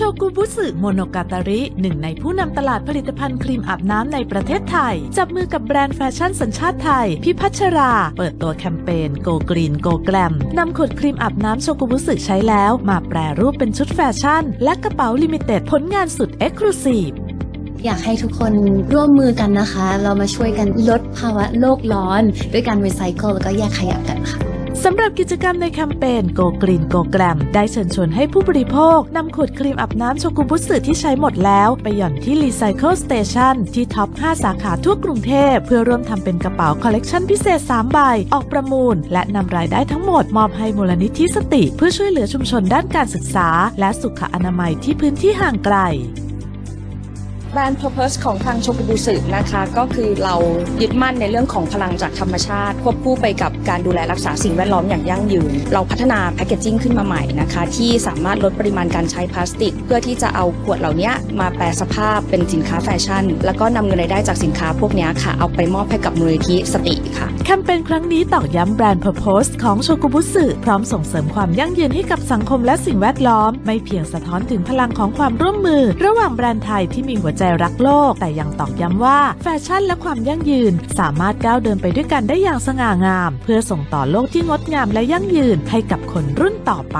โชกุบุสึโมโนกาตาริ หนึ่งในผู้นำตลาดผลิตภัณฑ์ครีมอาบน้ำในประเทศไทย จับมือกับแบรนด์แฟชั่นสัญชาติไทย พิพัชรา เปิดตัวแคมเปญ Go Green Go Glam นำขวดครีมอาบน้ำโชกุบุสึใช้แล้ว มาแปรรูปเป็นชุดแฟชั่น และกระเป๋าลิมิเต็ดผลงานสุดเอ็กซ์คลูซีฟอยากให้ทุกคนร่วมมือกันนะคะ เรามาช่วยกันลดภาวะโลกร้อน ด้วยการรีไซเคิลแล้วก็แยกขยะกันค่ะ สำหรับกิจกรรมในแคมเปญ Go Green Go Glam ได้เชิญชวนให้ผู้บริโภคนำขวดครีมอาบน้ำโชกุบุสึที่ใช้หมดแล้ว ไปหย่อนที่ Recycle Station ที่ท็อป 5 สาขาทั่วกรุงเทพ เพื่อร่วมทำเป็นกระเป๋าคอลเลกชันพิเศษ 3 ใบ ออกประมูล และนำรายได้ทั้งหมด มอบให้มูลนิธิสติ เพื่อช่วยเหลือชุมชนด้านการศึกษา และสุขอนามัยที่พื้นที่ห่างไกล แบรนด์ Purpose ของทางโชกุบุสึนะคะ ก็คือเรายึดมั่นในเรื่องของพลังจากธรรมชาติ ควบคู่ไปกับการดูแลรักษาสิ่งแวดล้อมอย่างยั่งยืน เราพัฒนาแพคเกจิ้งขึ้นมาใหม่นะคะ ที่สามารถลดปริมาณการใช้พลาสติก เพื่อที่จะเอาขวดเหล่านี้มาแปลสภาพเป็นสินค้าแฟชั่น แล้วก็นำเงินรายได้จากสินค้าพวกนี้ค่ะ เอาไปมอบให้กับมูลนิธิสติค่ะแคมเปญครั้งนี้ตอกย้ำแบรนด์ Purpose ของโชกุบุสึพร้อมส่งเสริมความยั่งยืนให้กับสังคมและสิ่งแวดล้อม ไม่เพียงสะท้อนถึงพลังของความร่วมมือ ระหว่างแบรนด์ไทยที่มีหัวใจรักโลก แต่ยังตอกย้ำว่าแฟชั่นและความยั่งยืน สามารถก้าวเดินไปด้วยกันได้อย่างสง่างาม เพื่อส่งต่อโลกที่งดงามและยั่งยืนให้กับคนรุ่นต่อไป